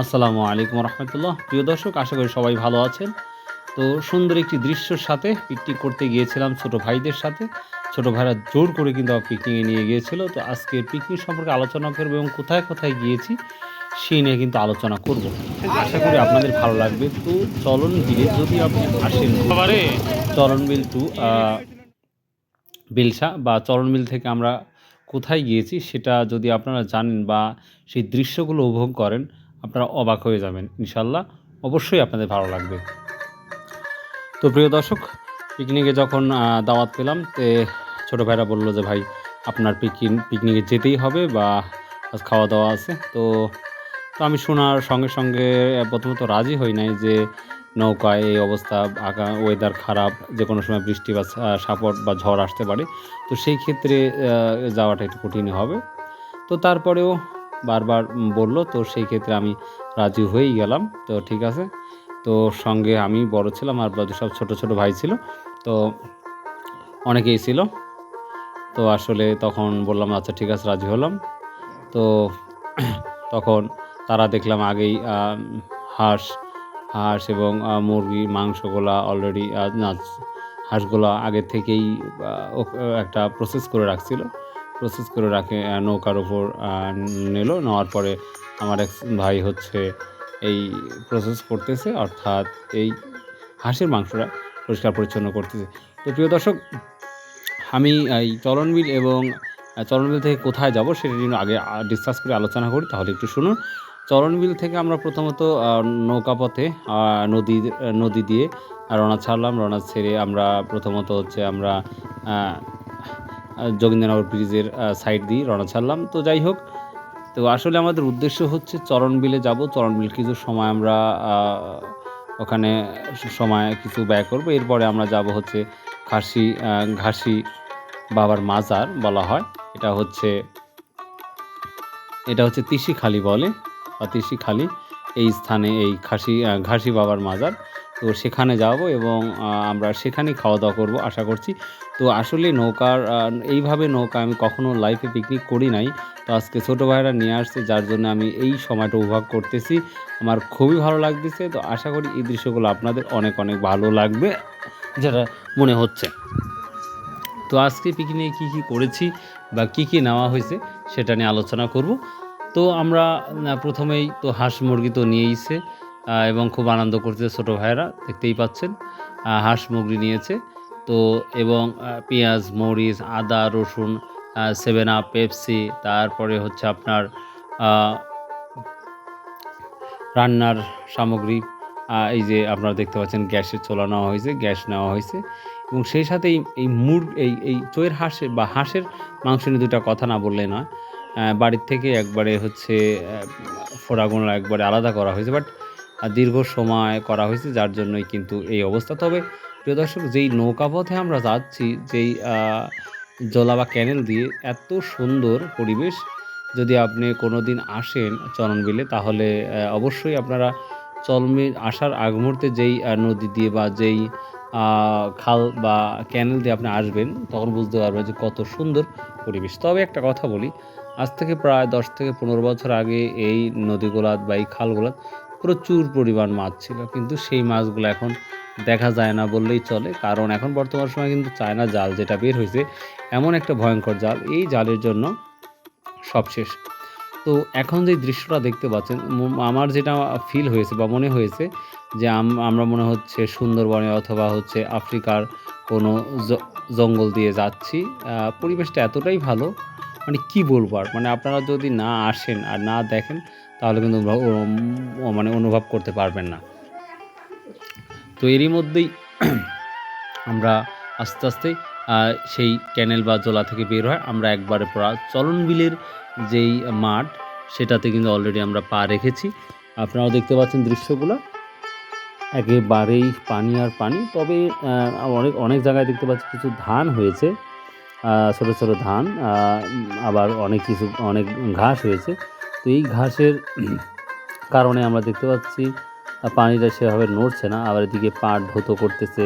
আসসালামু আলাইকুম রহমতুল্লাহ। প্রিয় দর্শক আশা করি সবাই ভালো আছেন। তো সুন্দর একটি দৃশ্যর সাথে পিকনিক করতে গিয়েছিলাম ছোট ভাইদের সাথে। ছোট ভাইরা জোর করে কিন্তু পিকনিকে নিয়ে গিয়েছিল। তো আজকে পিকনিক সম্পর্কে আলোচনা করব এবং কোথায় কোথায় গিয়েছি সেই নিয়ে কিন্তু আলোচনা করব। আশা করি আপনাদের ভালো লাগবে। তো চলন বিলে যদি আপনি আসেন। চলন বিল টু বিলসা বা চলন বিল থেকে আমরা কোথায় গিয়েছি সেটা যদি আপনারা জানেন বা সেই দৃশ্যগুলো উপভোগ করেন আপনারা অবাক হয়ে যাবেন ইনশাল্লাহ অবশ্যই আপনাদের ভালো লাগবে। তো প্রিয় দর্শক পিকনিকে যখন দাওয়াত পেলাম, তে ছোটো ভাইরা বলল যে, ভাই, আপনার পিকনিক পিকনিকে যেতেই হবে বা আজ খাওয়া দাওয়া আছে? তো তো আমি শোনার সঙ্গে সঙ্গে প্রথমত রাজি হই নাই যে, নৌকায় এই অবস্থা, আগা ওয়েদার খারাপ, যে কোনো সময় বৃষ্টি বা সাপট বা ঝড় আসতে পারে। তো সেই ক্ষেত্রে যাওয়াটা একটু কঠিন হবে। তো তারপরেও বারবার বলল, তো সেই ক্ষেত্রে আমি রাজি হয়েই গেলাম। তো ঠিক আছে। তো সঙ্গে আমি বড় ছিলাম আর বাকি সব ছোট ছোট ভাই ছিল। তো অনেকেই ছিল। তো আসলে তখন বললাম আচ্ছা ঠিক আছে, রাজি হলাম। তো তখন তারা দেখলাম আগেই হাঁস হাঁস এবং মুরগি, মাংসগুলা অলরেডি হাঁসগুলা আগে থেকেই একটা প্রসেস করে রাখছিল। প্রসেস করে রাখে নৌকার ওপর নিল। নেওয়ার পরে আমার এক ভাই হচ্ছে এই প্রসেস করতেছে, অর্থাৎ এই হাঁসের মাংসটা পরিষ্কার পরিচ্ছন্ন করতেছে। তো প্রিয় দর্শক, আমি এই চলনবিল এবং চলনবিল থেকে কোথায় যাব সেটা জন্য আগে ডিসকাস করে আলোচনা করি, তাহলে একটু শুনুন। চলনবিল থেকে আমরা প্রথমত নৌকাপথে নদী নদী দিয়ে রওনা ছাড়লাম, রওনা ছেড়ে আমরা প্রথমত হচ্ছে আমরা যোগেন্দ্রনগর ব্রিজের সাইড দিয়ে রওনা ছাড়লাম। তো যাই হোক, তো আসলে আমাদের উদ্দেশ্য হচ্ছে চরণবিলে যাব। চরণবিল কিছু সময় আমরা ওখানে সময় কিছু ব্যয় করব। এরপরে আমরা যাব হচ্ছে খাসি ঘাসি বাবার মাজার বলা হয়। এটা হচ্ছে এটা হচ্ছে তিসিখালি বলে, বা তিসিখালি। এই স্থানে এই খাসি ঘাসি বাবার মাজার। তো সেখানে যাব এবং আমরা সেখানেই খাওয়া দাওয়া করব, আশা করছি। তো আসলে নৌকার এইভাবে নৌকা আমি কখনো লাইফে পিকনিক করি নাই। তো আজকে ছোটো ভাইরা নিয়ে আসছে, যার জন্য আমি এই সময়টা উপভোগ করতেছি। আমার খুবই ভালো লাগতেছে। তো আশা করি এই দৃশ্যগুলো আপনাদের অনেক অনেক ভালো লাগবে, যেটা মনে হচ্ছে। তো আজকে পিকনিকে কী কী করেছি বা কী কী নেওয়া হয়েছে সেটা নিয়ে আলোচনা করব। তো আমরা প্রথমেই তো হাঁস মুরগি তো নিয়েইছে এবং খুব আনন্দ করছে ছোটো ভাইয়েরা দেখতেই পাচ্ছেন। হাঁস মুরগি নিয়েছে। তো এবং পেঁয়াজ, মরিচ, আদা, রসুন সেভেন আপ পেপসি তারপরে হচ্ছে আপনার রান্নার সামগ্রী এই যে আপনারা দেখতে পাচ্ছেন গ্যাসের চোলা নেওয়া হয়েছে, গ্যাস নেওয়া হয়েছে এবং সেই সাথে এই এই মুর এই এই চোয়ের হাঁসের বা হাঁসের মাংস নিয়ে দুটা কথা না বললে নয় বাড়ির থেকে একবারে হচ্ছে ফোড়াগুলো একবারে আলাদা করা হয়েছে, বাট দীর্ঘ সময় করা হয়েছে, যার জন্যই কিন্তু এই অবস্থা। তবে প্রিয় দর্শক, যেই নৌকাপথে আমরা যাচ্ছি, যেই জলা বা ক্যানেল দিয়ে এত সুন্দর পরিবেশ যদি আপনি কোনো দিন আসেন চরণবিলে, তাহলে অবশ্যই আপনারা চলমে আসার আগ মুহূর্তে যেই নদী দিয়ে বা যেই খাল বা ক্যানেল দিয়ে আপনি আসবেন, তখন বুঝতে পারবেন যে কত সুন্দর পরিবেশ। তবে একটা কথা বলি, আজ থেকে প্রায় দশ থেকে পনেরো বছর আগে এই নদীগুলাত বা এই খালগুলাত প্রচুর পরিমাণ মাছ ছিল, কিন্তু সেই মাছগুলো এখন দেখা যায় না বললেই চলে। কারণ এখন বর্তমান সময় কিন্তু চায়না জাল যেটা বের হয়েছে, এমন একটা ভয়ঙ্কর জাল। এই জালের জন্য সব শেষ। তো এখন যে দৃশ্যটা দেখতে পাচ্ছেন আমার যেটা ফিল হয়েছে বা মনে হয়েছে যে আম- আমরা মনে হচ্ছে সুন্দরবনে অথবা হচ্ছে আফ্রিকার কোনো জঙ্গল দিয়ে যাচ্ছি। পরিবেশটা এতটাই ভালো মানে কি বলব আর? মানে আপনারা যদি না আসেন আর না দেখেন তাহলে কিন্তু মানে অনুভব করতে পারবেন না। তো এরই মধ্যেই আমরা আস্তে আস্তে সেই ক্যানেল বা জলা থেকে বের হয় আমরা একবারে পড়া চলন বিলের যেই মাঠ, সেটাতে কিন্তু অলরেডি আমরা পা রেখেছি। আপনারাও দেখতে পাচ্ছেন দৃশ্যগুলো। একেবারেই পানি আর পানি, তবে অনেক অনেক জায়গায় দেখতে পাচ্ছি কিছু ধান হয়েছে। ছোট ছোট ধান আবার অনেক কিছু, অনেক ঘাস হয়েছে। তো এই ঘাসের কারণে আমরা দেখতে পাচ্ছি পানিটা সেভাবে নড়ছে না আবার এদিকে পাট ধুতো করতেছে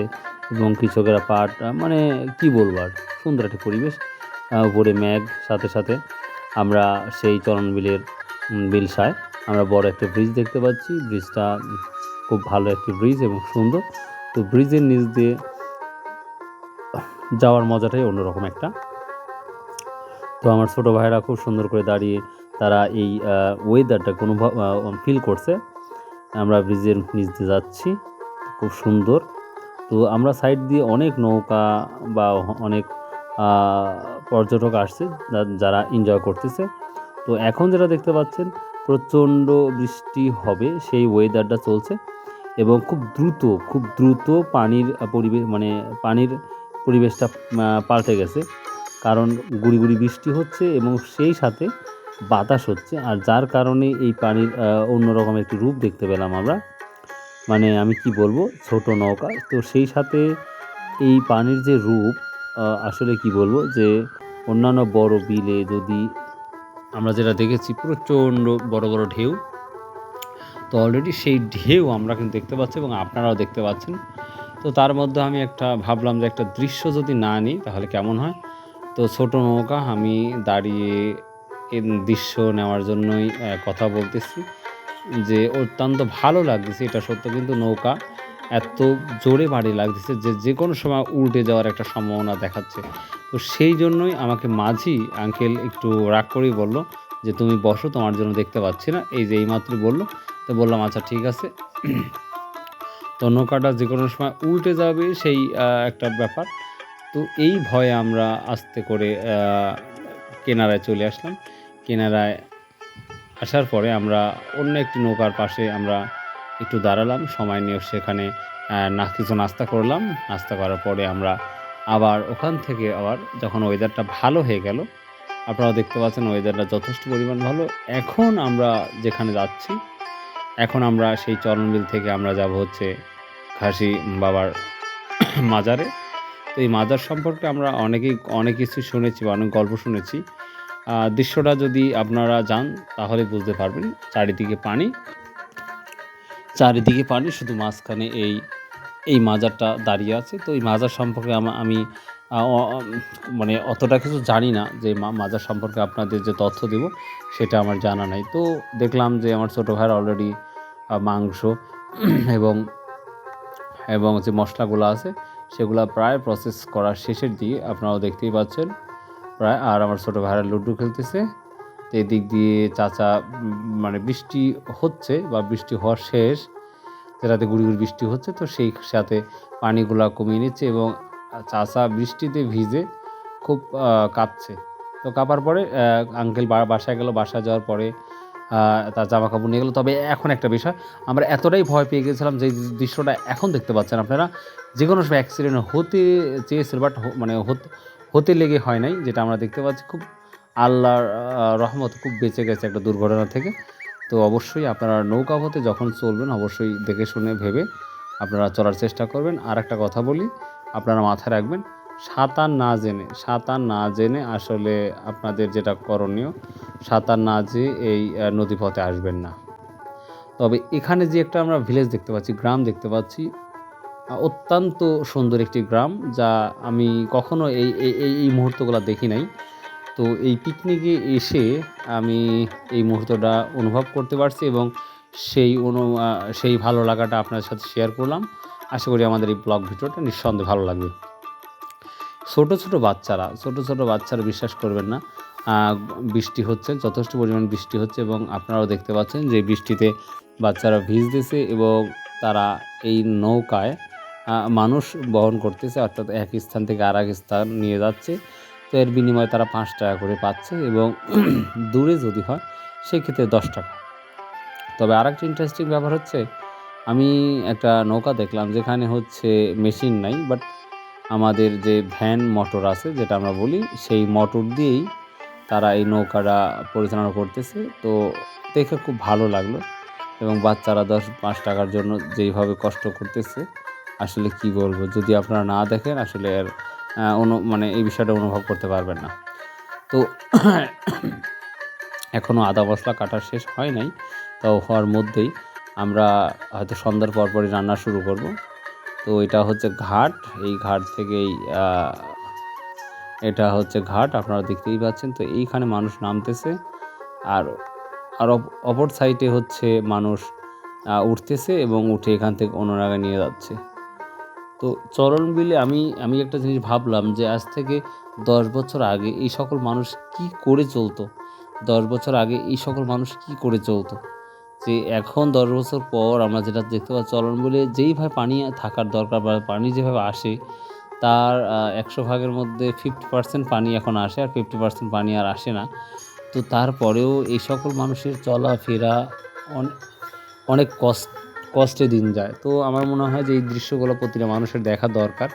এবং কৃষকেরা পাট মানে কি বলব আর সুন্দর একটা পরিবেশ উপরে মেঘ সাথে সাথে আমরা সেই চরণ বিলের উম, বিলসায় আমরা বড় একটা ব্রিজ দেখতে পাচ্ছি। ব্রিজটা খুব ভালো একটি ব্রিজ এবং সুন্দর। তো ব্রিজের নিচ দিয়ে যাওয়ার মজাটাই অন্যরকম একটা। তো আমার ছোটো ভাইরা খুব সুন্দর করে দাঁড়িয়ে তারা এই ওয়েদারটা অনুভব ফিল করছে। আমরা ব্রিজের নিচ দিয়ে যাচ্ছি, খুব সুন্দর। তো আমরা সাইড দিয়ে অনেক নৌকা বা অনেক পর্যটক আসছে যারা এনজয় করতেছে। তো এখন যেটা দেখতে পাচ্ছেন, প্রচণ্ড বৃষ্টি হবে, সেই ওয়েদারটা চলছে। এবং খুব দ্রুত খুব দ্রুত পানির পরিবেশ মানে পানির পরিবেশটা পাল্টে গেছে। কারণ গুড়ি গুড়ি বৃষ্টি হচ্ছে এবং সেই সাথে বাতাস হচ্ছে, আর যার কারণে এই পানির অন্যরকম একটি রূপ দেখতে পেলাম আমরা। মানে আমি কি বলব, ছোট নৌকা। তো সেই সাথে এই পানির যে রূপ আসলে কি বলব যে অন্যান্য বড় বিলে যদি আমরা যেটা দেখেছি, প্রচণ্ড বড় বড় ঢেউ, তো অলরেডি সেই ঢেউ আমরা কিন্তু দেখতে পাচ্ছি এবং আপনারাও দেখতে পাচ্ছেন। তো তার মধ্যে আমি একটা ভাবলাম যে একটা দৃশ্য যদি না নিই, তাহলে কেমন হয়? তো ছোট নৌকা, আমি দাঁড়িয়ে দৃশ্য নেওয়ার জন্যই কথা বলতেছি। যে অত্যন্ত ভালো লাগতেছে, এটা সত্য কিন্তু নৌকা এত জোরে বাড়ি লাগতেছে যে যে কোনো সময় উল্টে যাওয়ার একটা সম্ভাবনা দেখাচ্ছে। তো সেই জন্যই আমাকে মাঝি আঙ্কেল একটু রাগ করেই বলল যে, তুমি বসো, তোমার জন্য দেখতে পাচ্ছি না। এই যে এইমাত্র বলল। তো বললাম আচ্ছা ঠিক আছে। তো নৌকাটা যে কোনো সময় উল্টে যাবে সেই একটা ব্যাপার। তো এই ভয়ে আমরা আস্তে করে কেনারায় চলে আসলাম। কেনারায় আসার পরে আমরা অন্য একটি নৌকার পাশে আমরা একটু দাঁড়ালাম, সময় নিয়ে সেখানে না, কিছু নাস্তা করলাম। নাস্তা করার পরে আমরা আবার ওখান থেকে আবার যখন ওয়েদারটা ভালো হয়ে গেল আপনারা দেখতে পাচ্ছেন ওয়েদারটা যথেষ্ট পরিমাণ ভালো। এখন আমরা যেখানে যাচ্ছি, এখন আমরা সেই চরণবিল থেকে আমরা যাব হচ্ছে খাসি বাবার মাজারে। তো এই মাজার সম্পর্কে আমরা অনেকেই, অনেক কিছু শুনেছি বা অনেক গল্প শুনেছি। দৃশ্যটা যদি আপনারা যান, তাহলে বুঝতে পারবেন, চারিদিকে পানি। চারিদিকে পানি, শুধু মাঝখানে এই এই মাজারটা দাঁড়িয়ে আছে। তো এই মাজার সম্পর্কে আমা- মানে অতটা কিছু জানি না যে মাজার সম্পর্কে আপনাদের যে তথ্য দেব, সেটা আমার জানা নাই। তো দেখলাম যে আমার ছোটো ভাইয়ের অলরেডি মাংস এবং এবং যে মশলাগুলো আছে, সেগুলো প্রায় প্রসেস করার শেষের দিকে, আপনারাও দেখতেই পাচ্ছেন। আর আমার ছোটো ভাইরা লুডো খেলতেছে। এদিক দিয়ে চাচা মানে বৃষ্টি হচ্ছে বা বৃষ্টি হওয়ার শেষ যেটাতে গুড়ি গুড়ি বৃষ্টি হচ্ছে, তো সেই সাথে পানিগুলা কমিয়ে নিচ্ছে এবং চাচা বৃষ্টিতে ভিজে খুব কাঁপছে। তো কাঁপার পরে আঙ্কেল বাসায় গেল। বাসায় যাওয়ার পরে তার জামা কাপড় নিয়ে গেলো। তবে এখন একটা বিষয়, আমরা এতটাই ভয় পেয়ে গেছিলাম যে দৃশ্যটা এখন দেখতে পাচ্ছেন আপনারা। যে কোনো সময় অ্যাক্সিডেন্ট হতে চেয়েছিল বাট মানে হতে- হতে লেগে হয় নাই, যেটা আমরা দেখতে পাচ্ছি খুব আল্লাহর রহমত খুব বেঁচে গেছে একটা দুর্ঘটনা থেকে। তো অবশ্যই আপনারা নৌকা পথে যখন চলবেন, অবশ্যই দেখে শুনে ভেবে আপনারা চলার চেষ্টা করবেন। আর একটা কথা বলি, আপনারা মাথায় রাখবেন, সাঁতার না জেনে, সাঁতার না জেনে আসলে আপনাদের যেটা করণীয়, সাঁতার না যেয়ে এই নদীপথে আসবেন না। তবে এখানে যে একটা আমরা ভিলেজ দেখতে পাচ্ছি, গ্রাম দেখতে পাচ্ছি অত্যন্ত সুন্দর একটি গ্রাম যা আমি কখনো এই এই, এই- মুহূর্তগুলো দেখি নাই। তো এই পিকনিকে এসে আমি এই মুহূর্তটা অনুভব করতে পারছি এবং সেই অনু সেই ভালো লাগাটা আপনার সাথে শেয়ার করলাম। আশা করি আমাদের এই ব্লগ ভিডিওটা নিঃসন্দেহে ভালো লাগবে। ছোট ছোট বাচ্চারা, ছোট ছোট বাচ্চারা বিশ্বাস করবেন না। বৃষ্টি হচ্ছে, যথেষ্ট পরিমাণ বৃষ্টি হচ্ছে এবং আপনারাও দেখতে পাচ্ছেন যে বৃষ্টিতে বাচ্চারা ভিজতেছে এবং তারা এই নৌকায় মানুষ বহন করতেছে, অর্থাৎ এক স্থান থেকে আর এক স্থান নিয়ে যাচ্ছে। তো এর বিনিময়ে তারা পাঁচ টাকা করে পাচ্ছে এবং দূরে যদি হয়, সেক্ষেত্রে দশ টাকা। তবে আর একটা ইন্টারেস্টিং ব্যাপার হচ্ছে, আমি একটা নৌকা দেখলাম যেখানে হচ্ছে মেশিন নাই বাট আমাদের যে ভ্যান মোটর আছে, যেটা আমরা বলি, সেই মোটর দিয়েই তারা এই নৌকাটা পরিচালনা করতেছে। তো দেখে খুব ভালো লাগল এবং বাচ্চারা দশ, পাঁচ টাকার জন্য যেইভাবে কষ্ট করতেছে আসলে কি বলব? যদি আপনারা না দেখেন, আসলে এর অনু মানে এই বিষয়টা অনুভব করতে পারবেন না। তো এখনও আদা মশলা কাটা শেষ হয় নাই তাও হওয়ার মধ্যেই আমরা হয়তো সন্ধ্যার পরপরই রান্না শুরু করব। তো এটা হচ্ছে ঘাট, এই ঘাট থেকেই এটা হচ্ছে ঘাট, আপনারা দেখতেই পাচ্ছেন। তো এইখানে মানুষ নামতেছে, আর আর অপ- অপর সাইডে হচ্ছে মানুষ উঠতেছে এবং উঠে এখান থেকে অন্য জায়গায় নিয়ে যাচ্ছে। তো চরণ বিলে আমি আমি একটা জিনিস ভাবলাম যে আজ থেকে দশ বছর আগে এই সকল মানুষ কি করে চলতো? দশ বছর আগে এই সকল মানুষ কি করে চলতো? যে এখন দশ বছর পর আমরা যেটা দেখতে পাচ্ছি চলন বলে যেইভাবে পানি থাকার দরকার বা পানি যেভাবে আসে, তার একশো ভাগের মধ্যে ফিফটি পার্সেন্ট পানি এখন আসে আর ফিফটি পার্সেন্ট পানি আর আসে না। তো তারপরেও এই সকল মানুষের চলাফেরা অনেক কষ্ট কষ্টে দিন যায়। তো আমার মনে হয় যে এই দৃশ্যগুলো প্রতিটা মানুষের দেখা দরকার।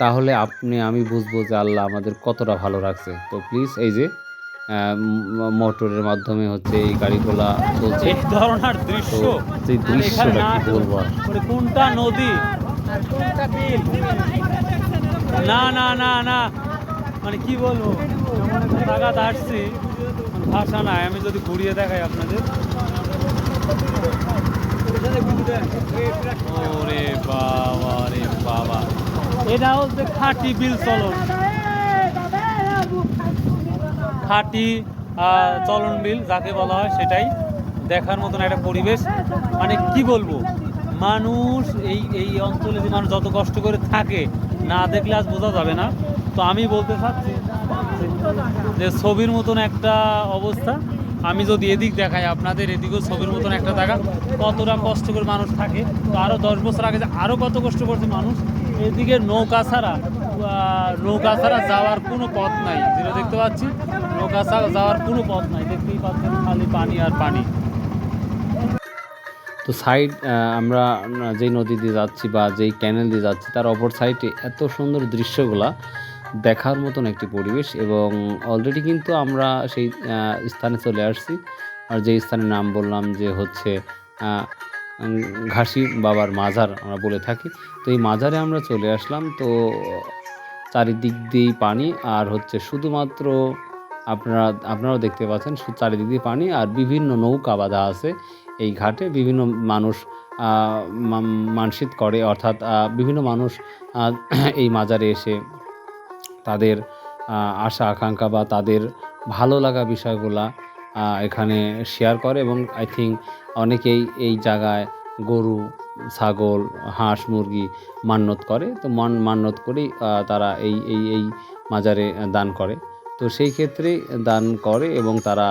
তাহলে আপনি আমি বুঝব যে আল্লাহ আমাদের কতটা ভালো রাখছে। তো প্লিজ এই যে মোটরের মাধ্যমে হচ্ছে এই গাড়িগুলা চলছে। এই ধরনের দৃশ্য সেই দৃশ্যটা না কি বলব মানে কোনটা নদী? না না না না। মানে কি বলব? একটা আসছি। মানে ভাষা নাই। আমি যদি ঘুরিয়ে দেখাই আপনাদের। ওরে বাবা রে বাবা। এটা হচ্ছে খাঁটি বিল চলন। খাঁটি চলন বিল যাকে বলা হয় সেটাই দেখার মতন একটা পরিবেশ। মানে কি বলব? মানুষ এই এই অঞ্চলে যে মানুষ যত কষ্ট করে থাকে, না দেখলে আজ বোঝা যাবে না। তো আমি বলতে চাচ্ছি যে- ছবির মতন একটা অবস্থা। আমি যদি এদিক দেখাই, আপনাদের এদিকেও ছবির মতন একটা দেখা, কতটা কষ্ট করে মানুষ থাকে। তো আরও দশ বছর আগে আরও কত কষ্ট করছে মানুষ, এদিকে নৌকা ছাড়া নৌকা ছাড়া যাওয়ার কোনো পথ নাই। যেটা দেখতে পাচ্ছি, নৌকা ছাড়া যাওয়ার কোনো পথ নাই। দেখতেই পাচ্ছেন, খালি পানি আর পানি। তো সাইড আমরা যেই নদী দিয়ে যাচ্ছি বা যেই ক্যানেল দিয়ে যাচ্ছি, তার অপর সাইডে এত সুন্দর দৃশ্যগুলা দেখার মতন একটি পরিবেশ এবং অলরেডি কিন্তু আমরা সেই স্থানে চলে আসছি। আর যেই স্থানের নাম বললাম যে হচ্ছে ঘাসি বাবার মাজার আমরা বলে থাকি। তো এই মাজারে আমরা চলে আসলাম। তো চারিদিক দিয়েই পানি আর হচ্ছে শুধুমাত্র আপনারা আপনারাও দেখতে পাচ্ছেন চারিদিক দিয়ে পানি আর বিভিন্ন নৌকা বাঁধা আছে এই ঘাটে। বিভিন্ন মানুষ আহ, মা- মানসিক করে। অর্থাৎ বিভিন্ন মানুষ এই মাজারে এসে তাদের আশা, আকাঙ্ক্ষা বা তাদের ভালো লাগা বিষয়গুলা এখানে শেয়ার করে এবং আই থিঙ্ক অনেকেই এই জায়গায় গরু, ছাগল, হাঁস, মুরগি মান্যত করে। তো মান, মান্যত করেই তারা এই এই এই মাজারে দান করে। তো সেই ক্ষেত্রে দান করে এবং তারা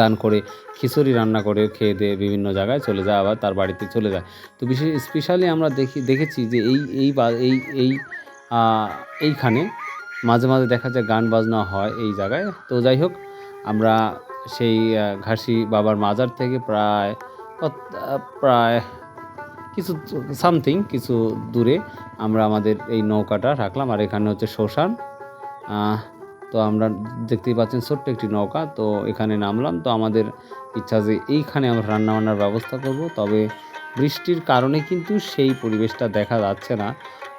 দান করে, খিচুড়ি রান্না করে, খেয়ে দিয়ে বিভিন্ন জায়গায় চলে যায়, আবার তার বাড়িতে চলে যায়। তো বিশেষ স্পেশালি আমরা দেখি, দেখেছি যে এই এই এই এই এইখানে মাঝে মাঝে দেখা যায় গান বাজনা হয় এই জায়গায়। তো যাই হোক, আমরা সেই ঘাসি বাবার মাজার থেকে প্রায় প্রায় কিছু সামথিং, কিছু দূরে আমরা আমাদের এই নৌকাটা রাখলাম। আর এখানে হচ্ছে শ্মশান। তো আমরা দেখতেই পাচ্ছেন ছোট্ট একটি নৌকা। তো এখানে নামলাম। তো আমাদের ইচ্ছা যে এইখানে আমরা রান্নাবান্নার ব্যবস্থা করব। তবে বৃষ্টির কারণে কিন্তু সেই পরিবেশটা দেখা যাচ্ছে না।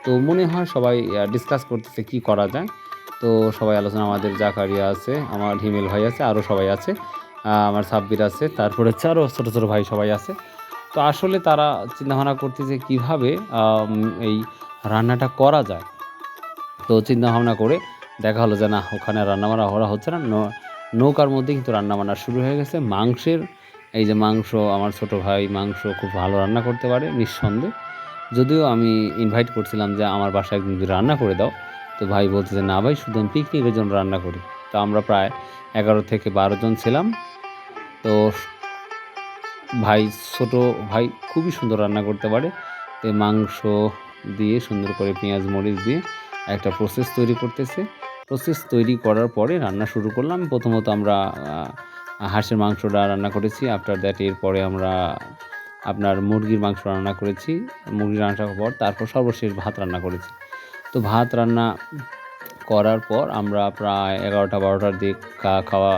তো মনে হয় সবাই ডিসকাস করতেছে কি করা যায়। তো সবাই আলোচনা, আমাদের জাকারিয়া আছে, আমার হিমেল ভাই আছে আরও সবাই আছে আমার সাব্বির আছে, তারপরে হচ্ছে আরও ছোটো ছোটো ভাই সবাই আছে। তো আসলে তারা চিন্তাভাবনা করতেছে কীভাবে এই রান্নাটা করা যায়। তো চিন্তা ভাবনা করে দেখা হলো যে না, ওখানে রান্নাবান্না করা হচ্ছে নৌ- নৌকার মধ্যে কিন্তু রান্নাবান্না শুরু হয়ে গেছে। মাংসের, এই যে মাংস, আমার ছোট ভাই মাংস খুব ভালো রান্না করতে পারে, নিঃসন্দেহে। যদিও আমি ইনভাইট করছিলাম যে আমার বাসায় একদিন রান্না করে দাও, তো ভাই বলছে যে, না ভাই, শুধু আমি পিকনিকের জন্য রান্না করি। তো আমরা প্রায় এগারো থেকে বারো জন ছিলাম। তো ভাই ছোট ভাই খুবই সুন্দর রান্না করতে পারে। তো মাংস দিয়ে সুন্দর করে পেঁয়াজ, মরিচ দিয়ে একটা প্রসেস তৈরি করতেছে। প্রসেস তৈরি করার পরে রান্না শুরু করলাম। প্রথমত আমরা হাঁসের মাংসটা রান্না করেছি। আফটার দ্যাট এরপরে আমরা আপনার মুরগির মাংস রান্না করেছি মুরগির রান্নার পর তারপর সর্বশেষ ভাত রান্না করেছি। তো ভাত রান্না করার পর আমরা প্রায় এগারোটা, বারোটার দিক খাওয়া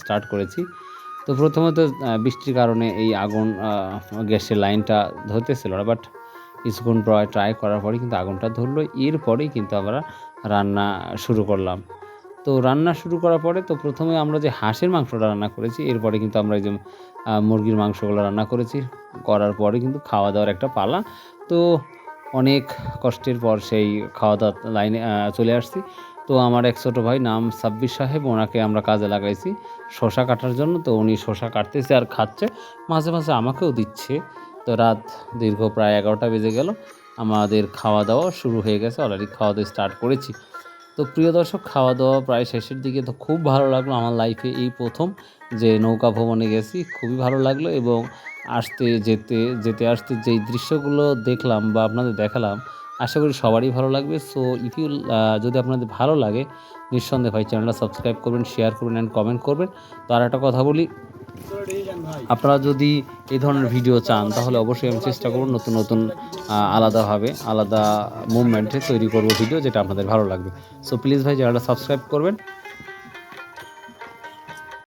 স্টার্ট করেছি। তো প্রথমত বৃষ্টির কারণে এই আগুন গ্যাসের লাইনটা ধরতেছিল না বাট কিছুক্ষণ প্রায় ট্রাই করার পরে কিন্তু আগুনটা ধরলো। এরপরেই কিন্তু আমরা রান্না শুরু করলাম। তো রান্না শুরু করার পরে তো প্রথমে আমরা যে হাঁসের মাংসটা রান্না করেছি, এরপরে কিন্তু আমরা এই যে মুরগির মাংসগুলো রান্না করেছি। করার পরে কিন্তু খাওয়া দাওয়ার একটা পালা। তো অনেক কষ্টের পর সেই খাওয়া দাওয়া লাইনে চলে আসছি। তো আমার এক ছোটো ভাই নাম সাব্বির সাহেব, ওনাকে আমরা কাজে লাগাইছি শশা কাটার জন্য। তো উনি শশা কাটতেছে আর খাচ্ছে। মাঝে মাঝে আমাকেও দিচ্ছে। তো রাত দীর্ঘ প্রায় এগারোটা বেজে গেল। আমাদের খাওয়া দাওয়া শুরু হয়ে গেছে। অলরেডি খাওয়া দাওয়া স্টার্ট করেছি। তো প্রিয় দর্শক খাওয়া দাওয়া প্রায় শেষের দিকে। তো খুব ভালো লাগল আমার লাইফে এই প্রথম যে নৌকা ভ্রমণে গেছি, খুবই ভালো লাগল এবং আসতে যেতে যেতে আসতে যেই দৃশ্যগুলো দেখলাম বা আপনাদের দেখালাম, আশা করি সবারই ভালো লাগবে। সো ইফ ইউ যদি আপনাদের ভালো লাগে, নিঃসন্দেহে ভাই চ্যানেলটা সাবস্ক্রাইব করবেন শেয়ার করবেন অ্যান্ড কমেন্ট করবেন। তো আর একটা কথা বলি আপনারা যদি এই ধরনের ভিডিও চান, তাহলে অবশ্যই আমি চেষ্টা করব নতুন নতুন আলাদাভাবে, আলাদা মুভমেন্টে তৈরি করব ভিডিও যেটা আপনাদের ভালো লাগবে। সো প্লিজ ভাই যারা সাবস্ক্রাইব করবেন।